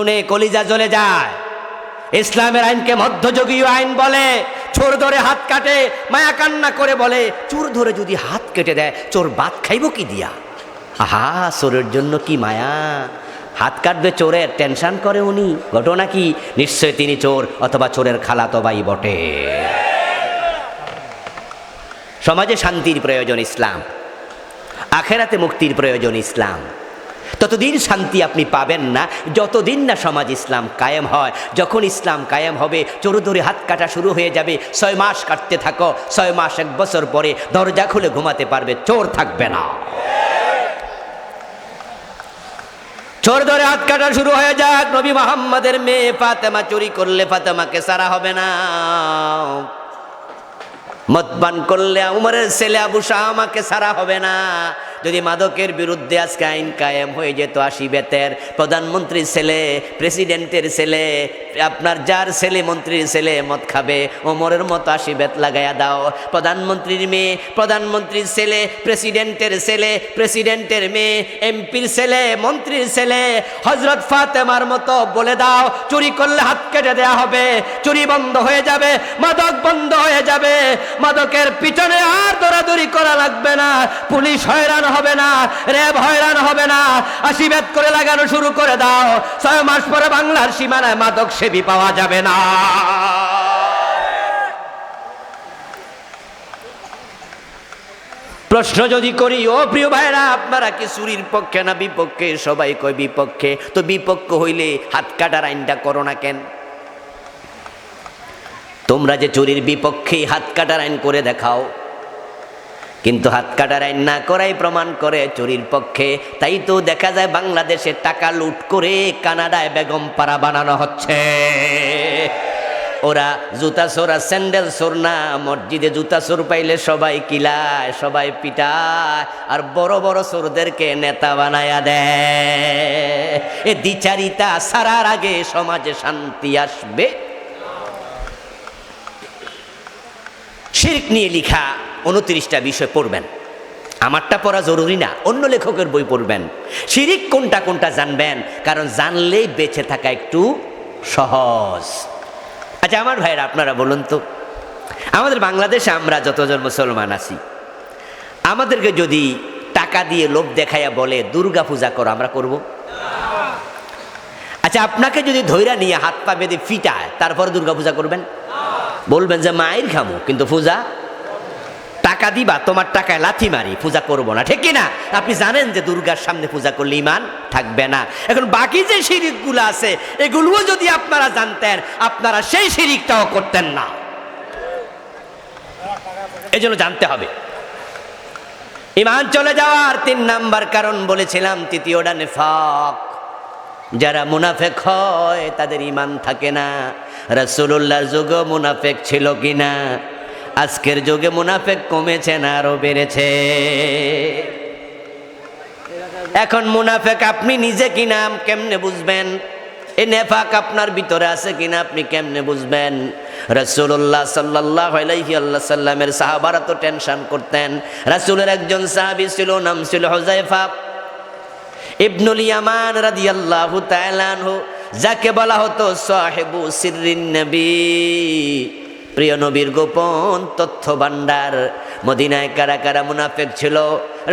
শুনে কলিজা জ্বলে যায়। ইসলামের আইনকে মধ্যযুগীয় আইন বলে, চোর ধরে হাত কাটে, মায়া কান্না করে বলে, চোর ধরে যদি হাত কেটে দেয়, চোর বাদ খাইব কি দিয়া? আহা, চোরের জন্য কি মায়া? হাত কাটবে চোরের, টেনশন করে উনি। ঘটনা কি? নিশ্চয় তিনি চোর, অথবা চোরের খালাতো ভাই বটে। সমাজে শান্তির প্রয়োজন ইসলাম। আখেরাতে মুক্তির প্রয়োজন ইসলাম। ততদিন শান্তি আপনি পাবেন না। যতদিন না সমাজ ইসলাম কায়েম হয়, যখন ইসলাম কায়েম হবে চোর ধরে হাত কাটা শুরু হয়ে যাবে, ছয় মাস কাটতে থাকো, ছয় মাস এক বছর পরে দরজা খুলে ঘুমাতে পারবে, চোর থাকবে না। চোর ধরে হাত কাটা শুরু হয়ে যাক, নবী মোহাম্মদের মেয়ে ফাতেমা চুরি করলে ফাতেমাকে সারা হবে না। মদপান করলে উমরের ছেলে আবু শাহ আমাকে সারা হবে না। যদি মাদকের বিরুদ্ধে আজকে আইন কায়েম হয়ে যেত আশি বেতের প্রধানমন্ত্রীর ছেলে, প্রেসিডেন্টের ছেলে, আপনার যার ছেলে, মন্ত্রীর ছেলে মদ খাবে, ওমরের মতো আশি বেত লাগাইয়া দাও। প্রধানমন্ত্রীর মেয়ে, প্রধানমন্ত্রীর ছেলে, প্রেসিডেন্টের ছেলে, প্রেসিডেন্টের মেয়ে, এমপির ছেলে, মন্ত্রীর ছেলে হজরত ফাতেমার মতো বলে দাও, চুরি করলে হাত কেটে দেয়া হবে, চুরি বন্ধ হয়ে যাবে, মাদক বন্ধ হয়ে যাবে, মাদকের পিছনে আর দৌড়াদৌড়ি করা লাগবে না, পুলিশ হয়রান হবে না, র্যাব হয়রান হবে না আশীর্বাদ করে লাগানো শুরু করে দাও, ছয় মাস পরে বাংলার সীমানায় মাদক সেবী পাওয়া যাবে না। প্রশ্ন যদি করি, ও প্রিয় ভাইরা, আপনারা কি চুরির পক্ষে না বিপক্ষে? সবাই কয়, বিপক্ষে। তো বিপক্ষ হইলে হাত কাটার আইনটা করো না কেন? তোমরা যে চুরির বিপক্ষে হাত কাটার আইন করে দেখাও। কিন্তু হাত কাটার আইন না করাই প্রমাণ করে চুরির পক্ষে। তাই তো দেখা যায় বাংলাদেশে টাকা লুট করে কানাডায় বেগম পাড়া বানানো হচ্ছে। ওরা জুতা সোরা স্যান্ডেল সোর না মসজিদে জুতা সোর পাইলে সবাই কিলায়, সবাই পিটায়, আর বড় বড় সোরদেরকে নেতা বানায়া দেয়। এ দ্বিচারিতা সারার আগে সমাজে শান্তি আসবে। শির্ক নিয়ে লিখা। উনত্রিশটা বিষয় পড়বেন। আমারটা পড়া জরুরি না, অন্য লেখকের বই পড়বেন। শিরিক কোনটা কোনটা জানবেন, কারণ জানলেই বেঁচে থাকা একটু সহজ। আচ্ছা আমার ভাইরা আপনারা বলুন তো, আমাদের বাংলাদেশে আমরা যতজন মুসলমান আছি, আমাদেরকে যদি টাকা দিয়ে লোভ দেখাইয়া বলে, দুর্গা পূজা করো, আমরা করব? আচ্ছা আপনাকে যদি ধৈরা নিয়ে হাত পা বেঁধে ফিটায়, তারপরে দুর্গা পূজা করবেন? বলবেন যে, মায়ের খামো, কিন্তু পূজা টাকা দিবা, তোমার টাকায় লাথি মারি, পূজা করব না, ঠিক না আপনি জানেন যে দুর্গার সামনে পূজা করলে ইমান থাকবে না। এখন বাকি যে শিরিকগুলো আছে, এগুলোও যদি আপনারা জানতেন, আপনারা সেই শিরিকটাও করতেন না। এই জন্য জানতে হবে। ইমান চলে যাওয়ার তিন নাম্বার কারণ বলেছিলাম, তৃতীয়টা নেফাক। যারা মুনাফেক হয়, তাদের ইমান থাকে না। রাসূলুল্লাহর যুগে মুনাফেক ছিল কিনা? আজকের যুগে মুনাফেক কমেছে না আরও বেড়েছে। এখন মুনাফেক আপনি নিজে কিনা কেমনে বুঝবেন? এ নেফাক আপনার ভিতরে আছে কিনা আপনি কেমনে বুঝবেন? রসুল্লাহ সাল্লাহ আল্লাহ সাল্লামের সাহাবারা তো টেনশন করতেন। রাসূলের একজন সাহাবী ছিল, নাম ছিল হুজাইফা ইবনুল ইয়ামান রাদিয়াল্লাহু তাআলা আনহু। যাকে বলা হতো সাহেবু সিররিন নবী। প্রিয় নবীর গোপন তথ্য ভান্ডার মদিনায় কারা কারা মুনাফেক ছিল?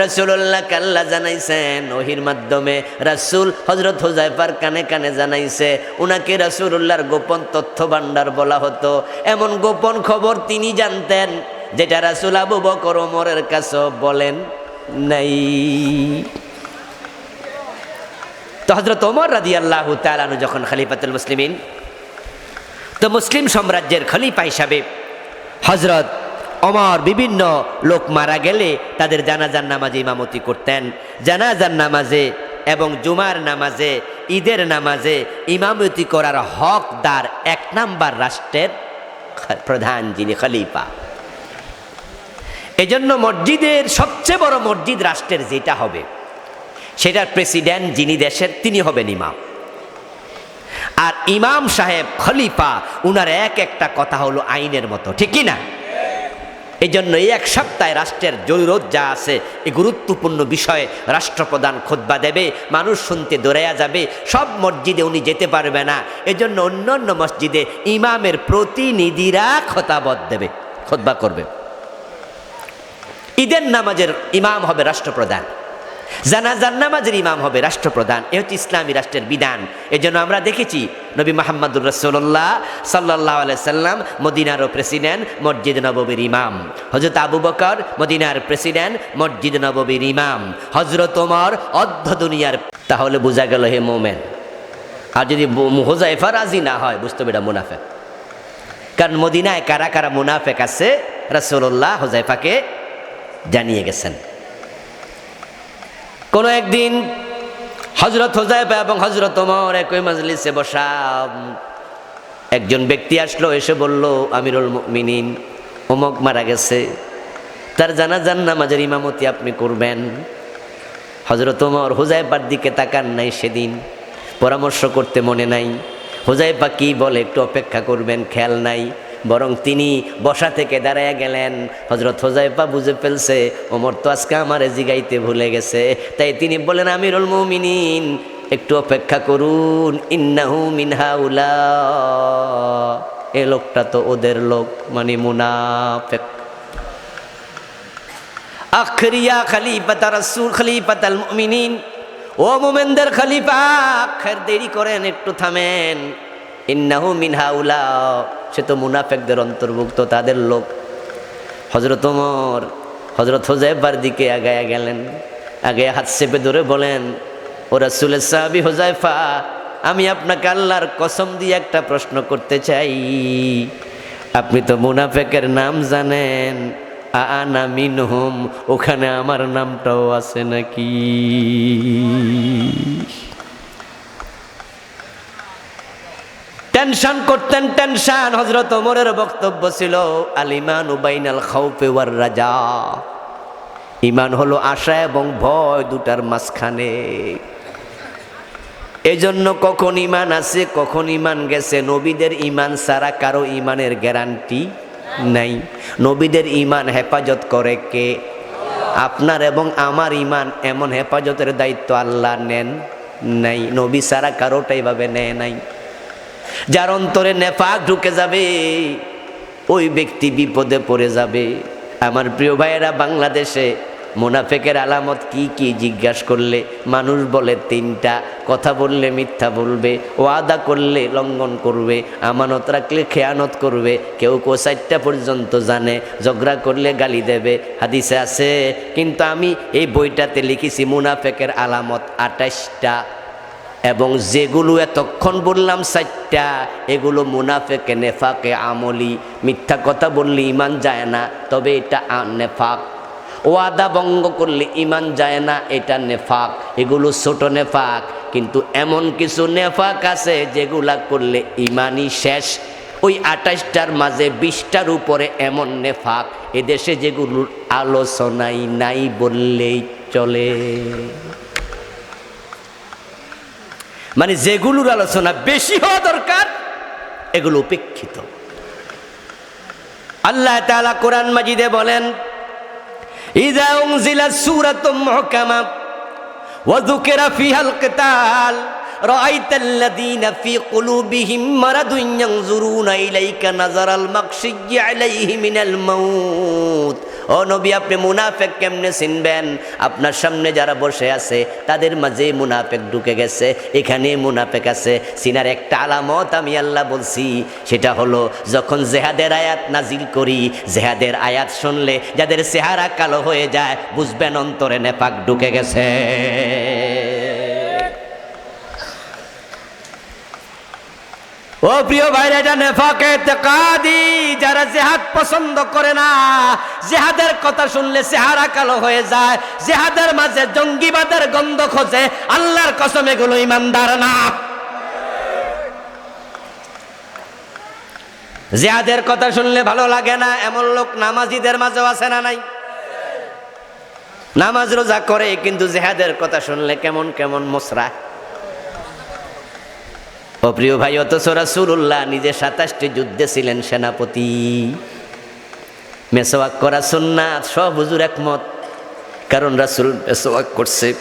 রাসূলুল্লাহ কাল্লা জানাইছেন, ওহির মাধ্যমে রাসূল হজরত হুজাইফার কানে কানে জানাইছে, উনাকে রাসূলুল্লাহর গোপন তথ্য ভান্ডার বলা হতো। এমন গোপন খবর তিনি জানতেন, যেটা রাসুল আবু বকর ওমরের কাছে বলেন নাই। তো হজরত ওমর রাদি আল্লাহ তালানু যখন খলিফাতুল মুসলিমিন তো মুসলিম সাম্রাজ্যের খলিফা হিসাবে হজরত অমর বিভিন্ন লোক মারা গেলে তাদের জানাজার নামাজে ইমামতি করতেন। জানাজার নামাজে এবং জুমার নামাজে, ঈদের নামাজে ইমামতি করার হকদার এক নাম্বার রাষ্ট্রের প্রধান যিনি খলিফা। এজন্য মসজিদের সবচেয়ে বড় মসজিদ রাষ্ট্রের যেটা হবে, সেটার প্রেসিডেন্ট যিনি দেশের, তিনি হবেন ইমাম। আর ইমাম সাহেব খলিফা, উনার এক একটা কথা হলো আইনের মতো, ঠিক না এই জন্য এই এক সপ্তাহে রাষ্ট্রের জরুরত যা আছে, এই গুরুত্বপূর্ণ বিষয়ে রাষ্ট্রপ্রধান খোদবা দেবে, মানুষ শুনতে দৌড়াইয়া যাবে, সব মসজিদে উনি যেতে পারবে না। এজন্য অন্য অন্য মসজিদে ইমামের প্রতিনিধিরা খতাবত দেবে খোদবা করবে। ঈদের নামাজের ইমাম হবে রাষ্ট্রপ্রধান। জানাজার নামাজের ইমাম হবে রাষ্ট্রপ্রধান। এ হচ্ছে ইসলামী রাষ্ট্রের বিধান। এজন্য আমরা দেখেছি নবী মাহমুদুর রসোল্লাহ সাল্লাহ সাল্লাম মদিনারও প্রেসিডেন্ট, মসজিদ নববীর ইমাম। হজরত আবু বকর মদিনার প্রেসিডেন্ট, মসজিদ নববীর ইমাম। হজরত ওমর অর্ধ দুনিয়ার। তাহলে বোঝা গেল হে মোমেন। আর যদি হোজাইফা রাজি না হয়, বুঝতে এটা মুনাফেক। কারণ মদিনায় কারা কারা মুনাফেক আছে রসোল্লাহ হোজাইফাকে জানিয়ে গেছেন। কোনো একদিন হজরত হোজাইফা এবং হজরত ওমর একই মজলিসে বসা, একজন ব্যক্তি আসলো, এসে বলল, আমিরুল মিনিন অমক মারা গেছে। তার জানাজান নামাজের ইমামতি আপনি করবেন। হজরত ওমর হুজাইফার দিকে তাকান নাই সেদিন, পরামর্শ করতে মনে নাই। হুজাইফা কি বলে একটু অপেক্ষা করবেন, খেয়াল নাই। বরং তিনি বসা থেকে দাঁড়ায় গেলেন। হজরত হোজাইফা বুঝে ফেলছে, ওমর তো আজকে আমার জিগাইতে ভুলে গেছে। তাই তিনি বলেন আমিরুল মুমিনিন, একটু অপেক্ষা করুন, ইন্নাহু মিনহাউলা এ লোকটা তো ওদের লোক মানে মুনাফেক। আখরিয়া খলিফাতা রাসূল, খলিফাতাল মুমিনিন। ও মোমেনদের খলিফা, আখের দেরি করেন, একটু থামেন। ইন্নাহু মিনহাউলা সে তো মুনাফেকদের অন্তর্ভুক্ত, তাদের লোক। হজরত ওমর হজরত হোজাইফার দিকে আগায়া গেলেন। আগে হাত চেপে ধরে বলেন, ও রাসুলের সাহাবি হোজাইফা আমি আপনাকে আল্লাহর কসম দিয়ে একটা প্রশ্ন করতে চাই। আপনি তো মুনাফেকের নাম জানেন। আনা মিনহুম, ওখানে আমার নামটাও আছে নাকি? টেনশন করতেন, টেনশন। হজরত ওমরের বক্তব্য ছিল আলিমান উবাইনাল খাউফে ওয়ার রাজা। ইমান হলো আশা এবং ভয় দুটার মাঝখানে। এজন্য কখন ইমান আছে, কখন ইমান গেছে, নবীদের ইমান ছাড়া কারও ইমানের গ্যারান্টি নাই। নবীদের ইমান হেফাজত করে কে? আপনার এবং আমার ইমান এমন হেফাজতের দায়িত্ব আল্লাহ নেন নাই। নবী ছাড়া কারোটাই ভাবে নেয় নাই। যার অন্তরে নেফাক ঢুকে যাবে, ওই ব্যক্তি বিপদে পড়ে যাবে। আমার প্রিয় ভাইয়েরা, বাংলাদেশে মুনাফেকের আলামত কি কি জিজ্ঞাসা করলে মানুষ বলে, তিনটা। কথা বললে মিথ্যা বলবে, ওয়াদা করলে লঙ্ঘন করবে, আমানত রাখলে খেয়ানত করবে। কেউ কেউ চারটা পর্যন্ত জানে, ঝগড়া করলে গালি দেবে, হাদিসে আছে। কিন্তু আমি এই বইটাতে লিখেছি, মুনাফেকের আলামত আঠাশটা। এবং যেগুলো এতক্ষণ বললাম চারটা, এগুলো মুনাফেকে, নেফাকে, আমলি। মিথ্যা কথা বললে ইমান যায় না, তবে এটা নেফাক। ওয়াদা ভঙ্গ করলে ইমান যায় না, এটা নেফাক। এগুলো ছোট নেফাক, কিন্তু এমন কিছু নেফাক আছে যেগুলা করলে ইমানই শেষ। ওই আঠাশটার মাঝে বিশটার উপরে এমন নেফাক, এদেশে যেগুলোর আলোচনাই নাই বললেই চলে। মানে যেগুলোর আলোচনা বেশি হওয়া দরকার এগুলো উপেক্ষিত আল্লাহ তাআলা কোরআন মাজিদে বলেন ইদা উনজিলাত সূরাতুম মুহকামা ওয়া যুকিরা ফিহাল কিতাল رأيت الذين في قلوبهم مرض ينظرون إليك نظر المغشي عليه من الموت ও নবী, আপনি মুনাফেক কেমনে চিনবেন? আপনার সামনে যারা বসে আছে, তাদের মাঝে মুনাফেক ঢুকে গেছে, এখানে মুনাফেক আছে। সিনার একটা আলামত আমি আল্লাহ বলছি, সেটা হলো যখন জেহাদের আয়াত নাজিল করি, জেহাদের আয়াত শুনলে যাদের চেহারা কালো হয়ে যায়, বুঝবেন অন্তরে নেপাক ঢুকে গেছে। ও প্রিয় ভাইরা, এটা নেফাকে তেকাদি। যারা জেহাদ পছন্দ করে না, জেহাদের কথা শুনলে চেহারা কালো হয়ে যায়। জেহাদের মাঝে জঙ্গিবাদের গন্ধ খোঁজে, আল্লাহর কসম এগুলো ইমানদার না। জেহাদের কথা শুনলে ভালো লাগে না, এমন লোক নামাজিদের মাঝেও আছে না নাই? নামাজ রোজা করে, কিন্তু জেহাদের কথা শুনলে কেমন কেমন মসরা। ও প্রিয় ভাই, অথচ রাসূলুল্লাহ নিজে সাতাশটি যুদ্ধে ছিলেন সেনাপতি। মেসোয়াক করা সুন্নাত, সব হুজুর একমত। কারণ রাসুল মেসোয়াক করছে।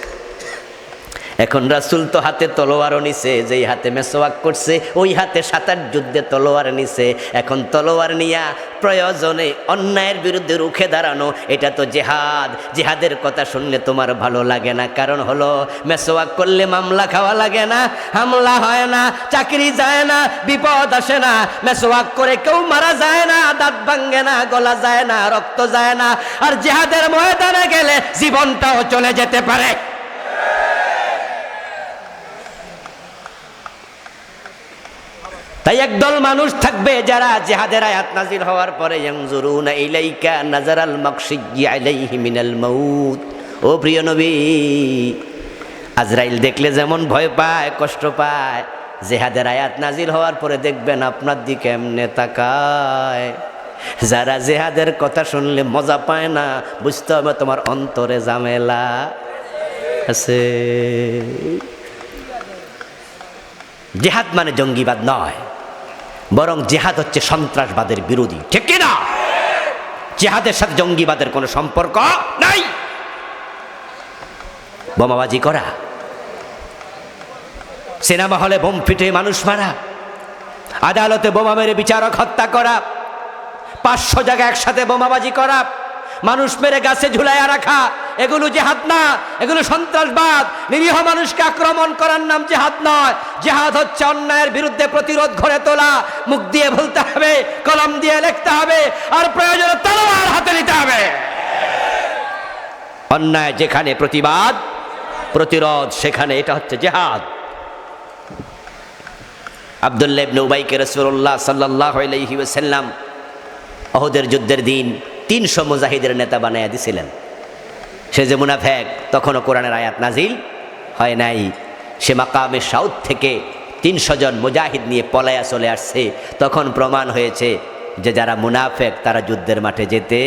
এখন রাসুল তো হাতে তলোয়ারও নিছে, যেই হাতে মেসোয়াক করছে, ওই হাতে সাতার যুদ্ধে তলোয়ার নিছে। এখন তলোয়ার নিয়া প্রয়োজনে অন্যায়ের বিরুদ্ধে রুখে দাঁড়ানো, এটা তো জেহাদ। জেহাদের কথা শুনলে তোমার ভালো লাগে না, কারণ হলো মেসোয়াক করলে মামলা খাওয়া লাগে না, হামলা হয় না, চাকরি যায় না, বিপদ আসে না। মেসোয়াক করে কেউ মারা যায় না, দাঁত ভাঙ্গে না, গলা যায় না, রক্ত যায় না। আর জেহাদের ময়দানে গেলে জীবনটাও চলে যেতে পারে। তাই একদল মানুষ থাকবে যারা জেহাদের আয়াত নাজির হওয়ার পরে ইলাইকা নাজারাল মিনাল মাউত। ও প্রিয় নবী, আজরাইল দেখলে যেমন ভয় পায়, কষ্ট পায়, জেহাদের আয়াত নাজির হওয়ার পরে দেখবেন আপনার দিকে এমনে তাকায়। যারা জেহাদের কথা শুনলে মজা পায় না, বুঝতে হবে তোমার অন্তরে ঝামেলা আছে। জেহাদ মানে জঙ্গিবাদ নয়, বরং জেহাদ হচ্ছে সন্ত্রাসবাদের বিরোধী, ঠিক না জেহাদের সাথে জঙ্গিবাদের কোনো সম্পর্ক নাই। বোমাবাজি করা, সিনেমা হলে বোম ফিটে মানুষ মারা, আদালতে বোমা মেরে বিচারক হত্যা করা, পাঁচশো জায়গায় একসাথে বোমাবাজি করা মানুষ মেরে গাছে ঝুলাইয়া রাখা, এগুলো জেহাদ না, এগুলো সন্ত্রাসবাদ। নিরীহ মানুষকে আক্রমণ করার নাম জেহাদ নয়। জেহাদ হচ্ছে অন্যায়ের বিরুদ্ধে প্রতিরোধ গড়ে তোলা। মুখ দিয়ে বলতে হবে, কলম দিয়ে লিখতে হবে, আর প্রয়োজনে তলোয়ার হাতে নিতে হবে। অন্যায় যেখানে প্রতিবাদ, প্রতিরোধ সেখানে, এটা হচ্ছে জেহাদ। আবদুল্লাহ ইবনে উবাইকে রাসূলুল্লাহ সাল্লাল্লাহু আলাইহি ওয়াসাল্লাম অহদের যুদ্ধের দিন তিনশো মুজাহিদের নেতা বানাইয়া দিছিলেন। সে যে মুনাফেক, তখনও কোরআনের আয়াত নাজিল হয় নাই। সে মাকামে সাউথ থেকে তিনশো জন মুজাহিদ নিয়ে পলায়া চলে আসছে। তখন প্রমাণ হয়েছে যে যারা মুনাফেক, তারা যুদ্ধের মাঠে যেতে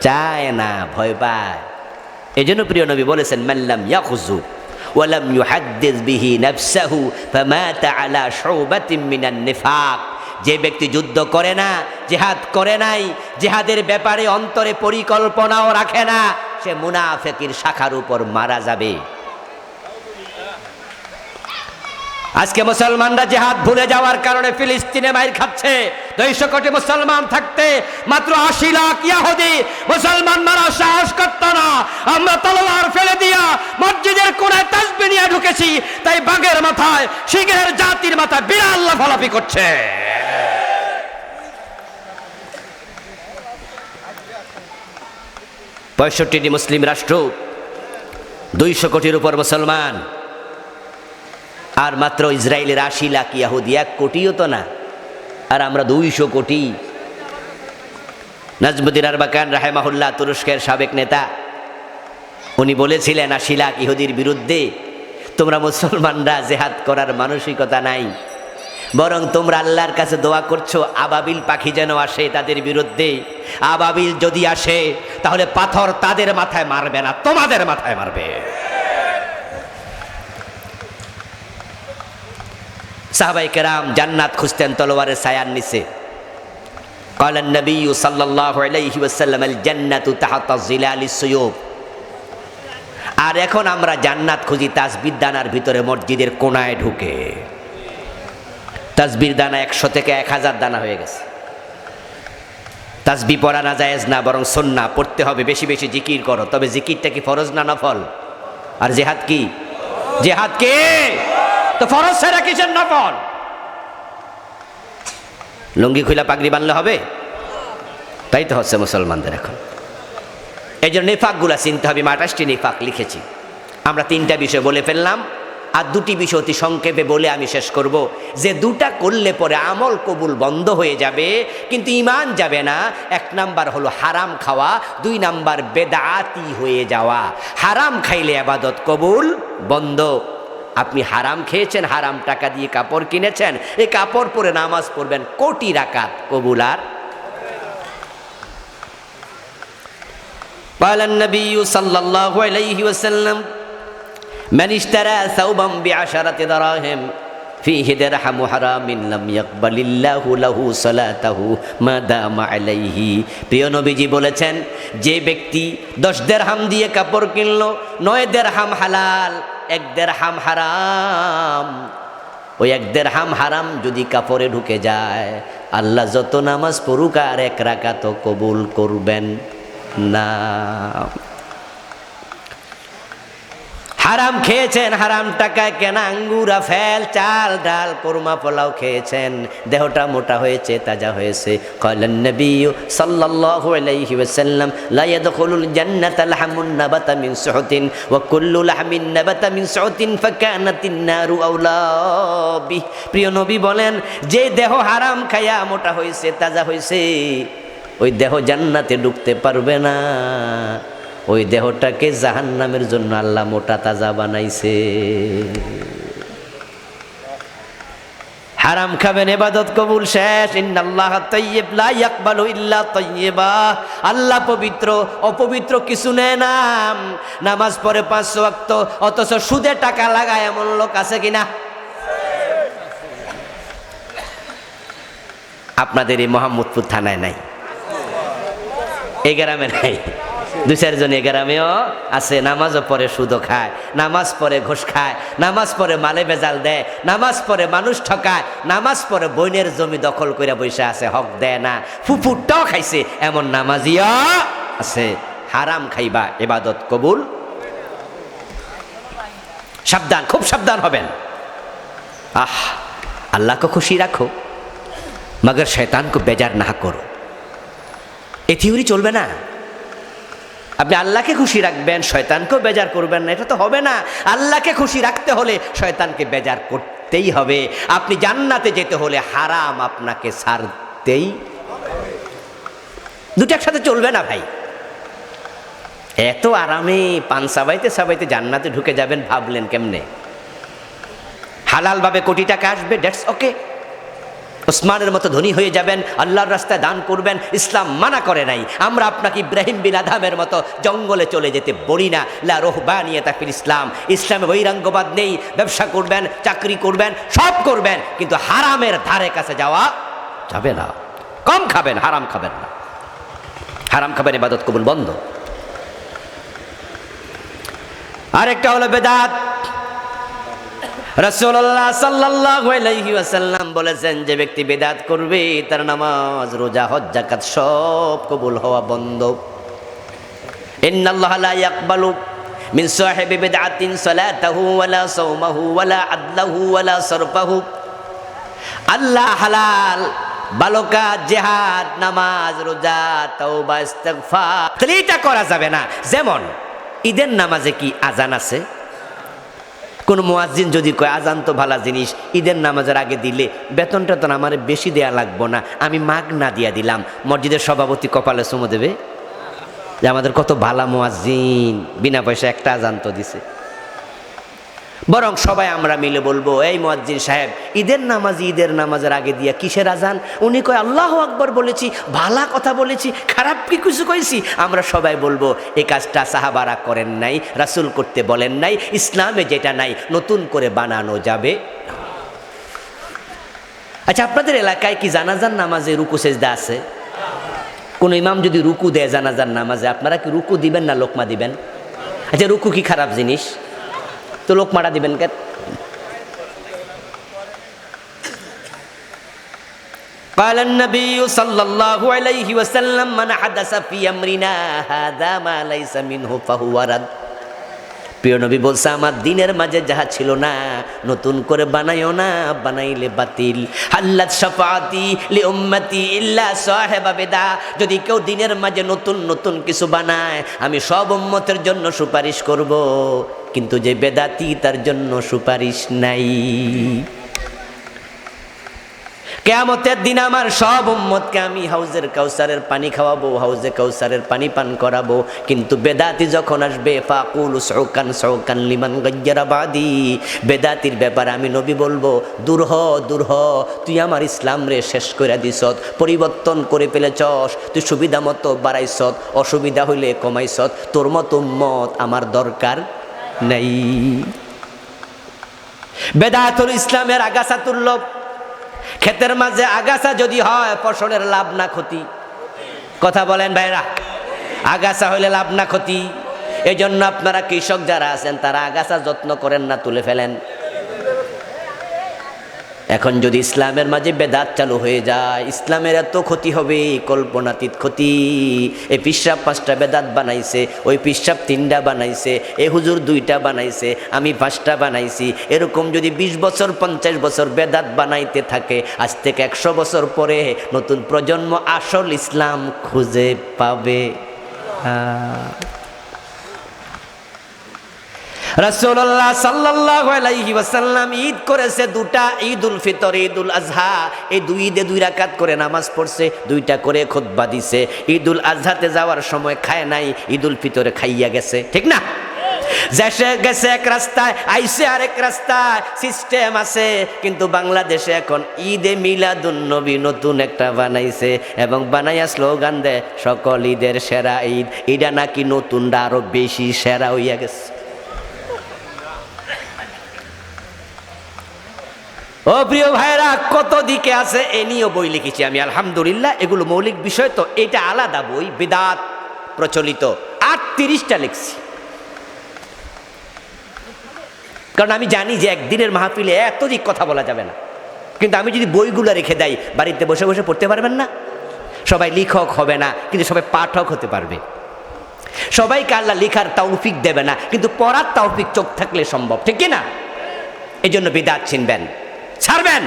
চায় না, ভয় পায়। এই জন্য প্রিয় নবী বলেছেন মাল্লাম ইয়াখুজু ওয়ালাম ইউহাদ্দিস বিহি নাফসাহু, ফামাতা আলা শুবাতিন মিনান নিফাক। যে ব্যক্তি যুদ্ধ করে না, জেহাদ করে নাই, জেহাদের ব্যাপারে অন্তরে পরিকল্পনাও রাখে না, সে মুনাফেকির শাখার উপর মারা যাবে। আজকে মুসলমানরা জেহাদ ভুলে যাওয়ার কারণে ফিলিস্তিনে মাইর খাচ্ছে। দুইশো কোটি মুসলমান থাকতে মাত্র আশি লাখ ইয়াহুদি মুসলমান মারা সাহস করত না। আমরা তলোয়ার ফেলে দিয়া মসজিদের কোনায় তাসবি নিয়ে ঢুকেছি, তাই বাঘের মাথায় সিংহের জাতির মাথায় বিড়াল লাফালাফি করছে। পঁয়ষট্টিটি মুসলিম রাষ্ট্র, দুইশো কোটির উপর মুসলমান, আর মাত্র ইসরায়েলের আশি লাখ ইয়াহুদি, এক কোটিও তো না। আর আমরা দুইশো কোটি। নাজমুদ্দিন আরবাকান রাহেমাহুল্লাহ তুরস্কের সাবেক নেতা, উনি বলেছিলেন, আশি লাখ ইহুদির বিরুদ্ধে তোমরা মুসলমানরা জেহাদ করার মানসিকতা নাই। বরং তোমরা আল্লাহর কাছে দোয়া করছো আবাবিল পাখি যেন আসে তাদের বিরুদ্ধে আবাবিল যদি আসে তাহলে পাথর তাদের মাথায় মারবে না তোমাদের মাথায় মারবে সাহাবাই কেরাম জান্নাত খুঁজতেন তলোয়ারের সায়ার নিচে قال النبي صلى الله عليه وسلم الجنة تحت ظلال السيوف আর এখন আমরা জান্নাত খুঁজি তাসবির দানার ভিতরে মসজিদের কোনায় ঢুকে তাসবির দানা একশো থেকে এক হাজার দানা হয়ে গেছে। তাজবি পড়া না জায়েজ না, বরং সন্না, পড়তে হবে, বেশি বেশি জিকির করো। তবে জিকিরটা কি ফরজ না নফল? আর জেহাদ কি? জেহাদ কে? তো ফরজ সেরা কিসের নফল? লুঙ্গি খুলা পাগড়ি বানলে হবে? তাই তো হচ্ছে মুসলমানদের এখন। এই জন্য নেফাকগুলা চিনতে হবে আঠাশটি নেফাক লিখেছি। আমরা তিনটা বিষয় বলে ফেললাম। আর দুটি বিষয় অতি সংক্ষেপে বলে আমি শেষ করব যে দুটা করলে পরে আমল কবুল বন্ধ হয়ে যাবে কিন্তু ইমান যাবে না এক নাম্বার হলো হারাম খাওয়া দুই নাম্বার বেদাতি হয়ে যাওয়া হারাম খাইলে আবাদত কবুল বন্ধ আপনি হারাম খেয়েছেন হারাম টাকা দিয়ে কাপড় কিনেছেন এই কাপড় পরে নামাজ পড়বেন কোটি রাকাত কবুল আর قال النبي صلى الله عليه وسلم من اشترى ثوبا بعشرة دراهم فيه درهم حرام لم يقبل الله له صلاته ما دام عليه প্রিয় নবীজি বলেছেন যে ব্যক্তি দশ দেড়হাম দিয়ে কাপড় কিনলো নয় দেড়হাম হালাল এক দেড়হাম হারাম ওই এক দেড়হাম হারাম যদি কাপড়ে ঢুকে যায় আল্লাহ যত নামাজ পড়ুক আর এক রাকাত কবুল করবেন না হারাম খেয়েছেন, হারাম টাকায় কেনা আঙ্গুরা ফেল চাল, ডাল, কোরমা, পোলাও খেয়েছেন। দেহটা মোটা হয়েছে, তাজা হয়েছে। কয়লেন নবী সাল্লাল্লাহু আলাইহি ওয়াসাল্লাম, লা ইয়াদখুলুল জান্নাতা লাহমুন নাবাতা মিন সুহতিন, ওয়া কুল্লু লাহমিন নাবাতা মিন সুহতিন ফাকানাতিন নারু আওলা বিহ। প্রিয় নবী বলেন, যে দেহ হারাম খায়া মোটা হয়েছে, তাজা হয়েছে, ওই দেহ জান্নাতে ঢুকতে পারবে না। ওই দেহটাকে জাহান্নামের জন্য আল্লাহ মোটা তাজা বানাইছে। হারাম খাবেন, এবাদত কবুল শেষ। লা আল্লাহ পবিত্র, অপবিত্র কিছু নেয় না। নামাজ পড়ে পাঁচ ওয়াক্ত, অথচ সুদে টাকা লাগায় এমন লোক আছে কিনা? আপনাদের এই মোহাম্মদপুর থানায় নাই। এই গ্রামে নাই। দু চারজন এ গ্রামেও আছে, নামাজও পরে সুদও খায়, নামাজ পরে ঘুষ খায়, নামাজ পরে মালে বেজাল দেয়, নামাজ পরে মানুষ ঠকায়, নামাজ পরে বইনের জমি দখল করে বসে আছে, হক দেয় না ফুফুরটাও খাইছে, এমন নামাজিও আছে, হারাম খাইবা এবাদত কবুল। সাবধান, খুব সাবধান হবেন। আহ, আল্লাহকে খুশি রাখো, মগর শৈতানকে বেজার না করো। এ থিওরি চলবে না। আপনি আল্লাহকে খুশি রাখবেন, শয়তানকেও বেজার করবেন না, এটা তো হবে না। আল্লাহকে খুশি রাখতে হলে শয়তানকে বেজার করতেই হবে। আপনি জান্নাতে যেতে হলে হারাম আপনাকে ছাড়তেই দুটো একসাথে চলবে না ভাই? এত আরামে পান সাবাইতে সাবাইতে জান্নাতে ঢুকে যাবেন, ভাবলেন কেমনে? হালালভাবে কোটি টাকা আসবে ডেটস ওকে ওসমানের মতো ধনী হয়ে যাবেন, আল্লাহর রাস্তায় দান করবেন, ইসলাম মানা করে নাই। আমরা আপনাকে ইব্রাহিম বিন আধামের মতো জঙ্গলে চলে যেতে বলি না। লা রোহবানিয়ে তাফিল ইসলাম। ইসলামে বৈরাঙ্গবাদ নেই, ব্যবসা করবেন, চাকরি করবেন, সব করবেন, কিন্তু হারামের ধারে কাছে যাওয়া যাবে না। কম খাবেন, হারাম খাবেন না। হারাম খাবেন, ইবাদত কবুল বন্ধ। আরেকটা হলো বেদাত। রাসূলুল্লাহ সাল্লাল্লাহু আলাইহি ওয়াসাল্লাম বলেছেন, যে ব্যক্তি বেদাত করবে, তার নামাজ, রোজা, হজ, যাকাত সব কবুল হওয়া বন্ধ। ইন্নাল্লাহ লা ইয়াকবালু মিন সাহিবি বিদআতিন সালাতাহু ওয়ালা সাওমাহু ওয়ালা আদলাহু ওয়ালা সরফাহু। আল্লাহ হালাল বালকা জেহাদ, নামাজ, রোজা, তওবা, ইস্তেগফার। তাহলে এটা করা যাবে না। যেমন ঈদের নামাজে কি আজান আছে? কোন মোয়াজিন যদি কয়, আজান তো ভালো জিনিস, ঈদের নামাজের আগে দিলে বেতনটা তো আমার বেশি দেয়া লাগবো না, আমি মাগ না দিয়া দিলাম। মসজিদের সভাপতি কপালে সুমো দেবে? যে আমাদের কত ভালা মোয়াজিন বিনা পয়সা একটা আজান তো দিছে। বরং সবাই আমরা মিলে বলব, এই মোয়াজ্জিন সাহেব, ঈদের নামাজ, ঈদের নামাজের আগে দিয়া কিসের আজান? উনি কয়, আল্লাহ আকবর বলেছি, ভালা কথা বলেছি, খারাপ কি কিছু কইছি? আমরা সবাই বলব, এ কাজটা সাহাবারা করেন নাই, রাসুল করতে বলেন নাই, ইসলামে যেটা নাই, নতুন করে বানানো যাবে। আচ্ছা আপনাদের এলাকায় কি জানাজার নামাজে রুকু সেজদা আছে? কোন ইমাম যদি রুকু দেয় জানাজার নামাজে, আপনারা কি রুকু দিবেন না লোকমা দিবেন? আচ্ছা রুকু কি খারাপ জিনিস? তো লোকমাটা দিবেন কেন قال النبي صلى الله عليه وسلم من حدث في أمرنا هذا ما ليس منه فهو رد প্রিয় নবী বলছে আমার দিনের মাঝে যাহা ছিল না নতুন করে বানাইও না বানাইলে বাতিল হাল্লাত শাফাতি লি উম্মতি ইল্লা সাহেবা বেদা যদি কেউ দিনের মাঝে নতুন নতুন কিছু বানায় আমি সব উম্মতের জন্য সুপারিশ করব কিন্তু যে বেদাতি তার জন্য সুপারিশ নাই। কেয়ামতের দিন আমার সব উম্মতকে আমি হাউজের কাউসারের পানি খাওয়াবো, হাউজে কাউসারের পানি পান করাবো। কিন্তু বেদাতি যখন আসবে, ফাকুল সৌকান সৌকান লিমান গজ্জারাবাদি বেদাতির ব্যাপারে আমি নবী বলব, দূর হ দূর হ, তুই আমার ইসলাম রে শেষ করে দিছত পরিবর্তন করে ফেলেছস, তুই সুবিধা মতো বাড়াইছত অসুবিধা হইলে কমাইছত তোর মতো উম্মত আমার দরকার নেই। বেদাতুল ইসলামের আগাছা তুল্য ক্ষেতের মাঝে আগাছা যদি হয়, ফসলের লাভ না ক্ষতি। কথা বলেন ভাইরা, আগাছা হইলে লাভ না ক্ষতি। এই জন্য আপনারা কৃষক যারা আছেন, তারা আগাছা যত্ন করেন না, তুলে ফেলেন। এখন যদি ইসলামের মাঝে বেদাত চালু হয়ে যায়, ইসলামের এত ক্ষতি হবে, কল্পনাতীত ক্ষতি। এই পিসাব পাঁচটা বেদাত বানাইছে, ওই পিসাব তিনটা বানাইছে, এ হুজুর দুইটা বানাইছে, আমি পাঁচটা বানাইছি। এরকম যদি বিশ বছর, পঞ্চাশ বছর বেদাত বানাইতে থাকে, আজ থেকে একশো বছর পরে নতুন প্রজন্ম আসল ইসলাম খুঁজে পাবে। রাসূলুল্লাহ সাল্লাল্লাহু আলাইহি ওয়াসাল্লাম ঈদ করেছে দুটা ঈদুল ফিতর, ঈদুল আজহা। এই দুই ঈদে দুই রাকাত করে নামাজ পড়ছে, দুইটা করে খুতবা দিছে। ঈদুল আজহাতে যাওয়ার সময় খায় নাই, ঈদুল ফিতরে খাইয়া গেছে। ঠিক না? দেশে গেছে এক রাস্তায় আইসে আরেক রাস্তায়, সিস্টেম আছে। কিন্তু বাংলাদেশে এখন ঈদে মিলাদুন নবী নতুন একটা বানাইছে এবং বানাইয়া স্লোগান দেয়, সকল ঈদের সেরা ঈদ। এটা নাকি নতুনটা আরও বেশি সেরা হইয়া গেছে। ও প্রিয় ভাইরা কত দিকে আছে এ নিয়েও বই লিখেছি আমি। আলহামদুলিল্লাহ, এগুলো মৌলিক বিষয় তো, এটা আলাদা বই, বেদাত প্রচলিত। আটত্রিশটা লিখছি। কারণ আমি জানি যে একদিনের মাহফিলে এত দিক কথা বলা যাবে না। কিন্তু আমি যদি বইগুলো রেখে দেই, বাড়িতে বসে বসে পড়তে পারবেন না? সবাই লেখক হবে না, কিন্তু সবাই পাঠক হতে পারবে। সবাইকে আল্লাহ লেখার তৌফিক দেবে না, কিন্তু পড়ার তৌফিক চোখ থাকলে সম্ভব, ঠিক না? এই জন্য বিদাত চিনবেন। ছাড়বেন।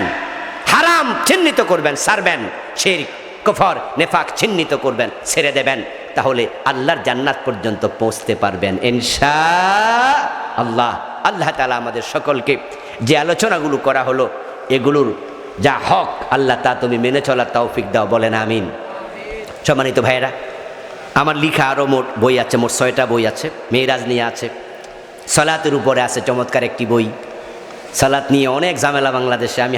হারাম চিহ্নিত করবেন, ছাড়বেন। শের কফর, নেফাক চিহ্নিত করবেন, ছেড়ে দেবেন। তাহলে আল্লাহর জান্নাত পর্যন্ত পৌঁছতে পারবেন, ইনশা আল্লাহ। আল্লাহ তালা আমাদের সকলকে যে আলোচনাগুলো করা হলো, এগুলোর যা হক, আল্লাহ তা তুমি মেনে চলার তৌফিক দাও, বলেন আমিন। সম্মানিত ভাইয়েরা, আমার লিখা আরও মোট বই আছে, মোট ছয়টা বই আছে, মেয়েরাজ নিয়ে আছে। সলাতের উপরে আছে চমৎকার একটি বই। সালাত নিয়ে অনেক ঝামেলা বাংলাদেশে আমি